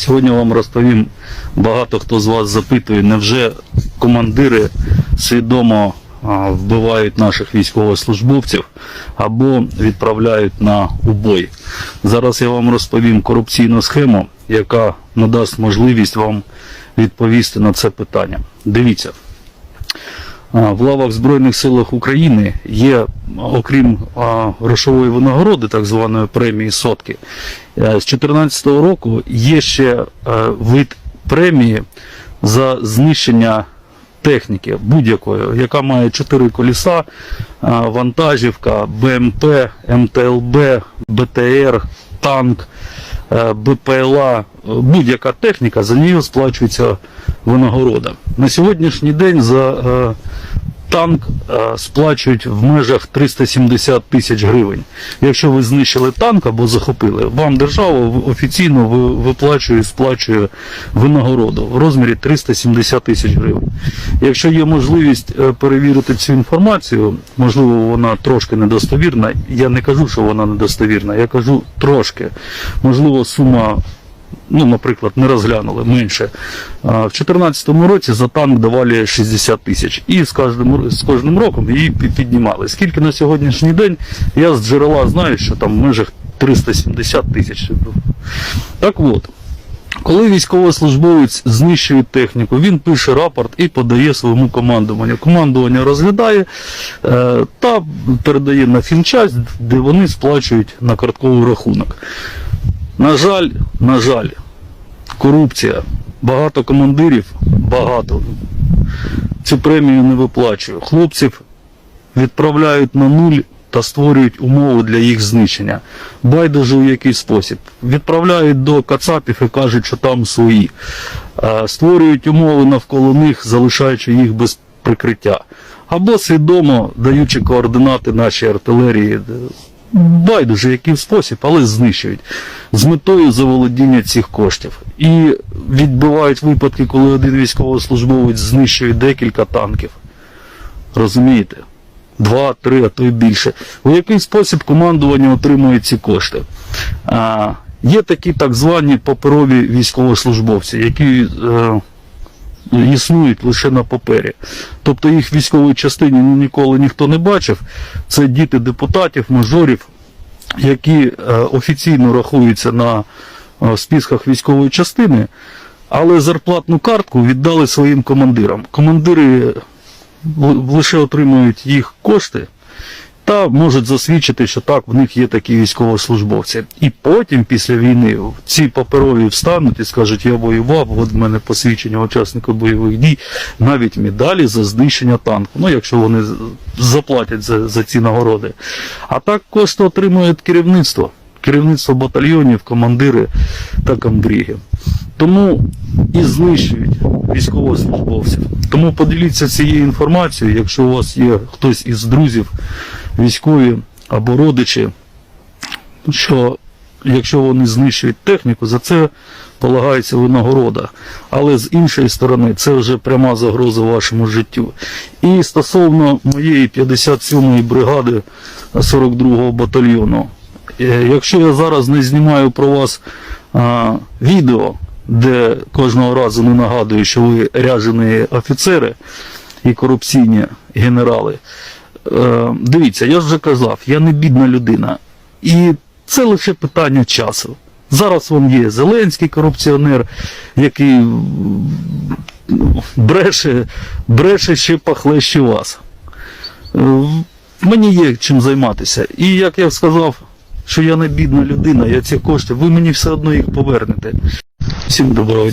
Сьогодні вам розповім, багато хто з вас запитує, невже командири свідомо вбивають наших військовослужбовців або відправляють на убой. Зараз я вам розповім корупційну схему, яка надасть можливість вам відповісти на це питання. Дивіться. В лавах Збройних силах України є, окрім грошової винагороди, так званої премії сотки, е, з 2014 року є ще е, вид премії за знищення техніки будь-якої, яка має 4 коліса, а, вантажівка, БМП, МТЛБ, БТР, танк, е, БПЛА, е, будь-яка техніка, за нею сплачується винагорода. На сьогоднішній день за е, танк е, сплачують в межах 370 тисяч гривень. Якщо ви знищили танк або захопили, вам держава офіційно ви- виплачує, сплачує винагороду в розмірі 370 тисяч гривень. Якщо є можливість е, перевірити цю інформацію, можливо, вона трошки недостовірна. Я не кажу, що вона недостовірна, я кажу трошки. Можливо, сума ну, наприклад, не розглянули менше. В 2014 році за танк давали 60 тисяч. І з кожним, з кожним роком її піднімали. Скільки на сьогоднішній день, я з джерела знаю, що там в межах 370 тисяч. Так от. Коли військовослужбовець знищує техніку, він пише рапорт і подає своєму командуванню. Командування розглядає е, та передає на фінчасть, де вони сплачують на картковий рахунок. На жаль, на жаль, корупція. Багато командирів, багато цю премію не виплачує. Хлопців відправляють на нуль та створюють умови для їх знищення. Байдуже у який спосіб. Відправляють до кацапів і кажуть, що там свої. Е, Створюють умови навколо них, залишаючи їх без прикриття. Або свідомо даючи координати нашій артилерії. Байдуже, який спосіб, але знищують з метою заволодіння цих коштів. І відбивають випадки, коли один військовослужбовець знищує декілька танків. Розумієте? Два, три, а то й більше. У який спосіб командування отримує ці кошти? А, є такі так звані паперові військовослужбовці, які е, існують лише на папері. Тобто їх в військовій частині ніколи ніхто не бачив. Це діти депутатів, мажорів, які е, офіційно рахуються на е, списках військової частини, але зарплатну картку віддали своїм командирам. Командири лише отримують їх кошти та можуть засвідчити, що так, в них є такі військовослужбовці. І потім, після війни, ці паперові встануть і скажуть, я воював, от в мене посвідчення учасника бойових дій, навіть медалі за знищення танку. Ну, якщо вони заплатять за, за ці нагороди. А так кошти отримує керівництво. Керівництво батальйонів, командири та комбріги. Тому і знищують військовослужбовців. Тому поділіться цією інформацією, якщо у вас є хтось із друзів військові або родичі, що якщо вони знищують техніку, за це полагається винагорода. Але з іншої сторони, це вже пряма загроза вашому життю. І стосовно моєї 57-ї бригади 42-го батальйону, е, якщо я зараз не знімаю про вас а, відео, де кожного разу не нагадую, що ви ряжені офіцери і корупційні генерали. Е, дивіться, я вже казав, я не бідна людина. І це лише питання часу. Зараз вам є Зеленський корупціонер, який бреше, бреше ще пахлеще вас. Е, Мені є чим займатися. І як я сказав, що я не бідна людина, я ці кошти, ви мені все одно їх повернете. Всім доброго.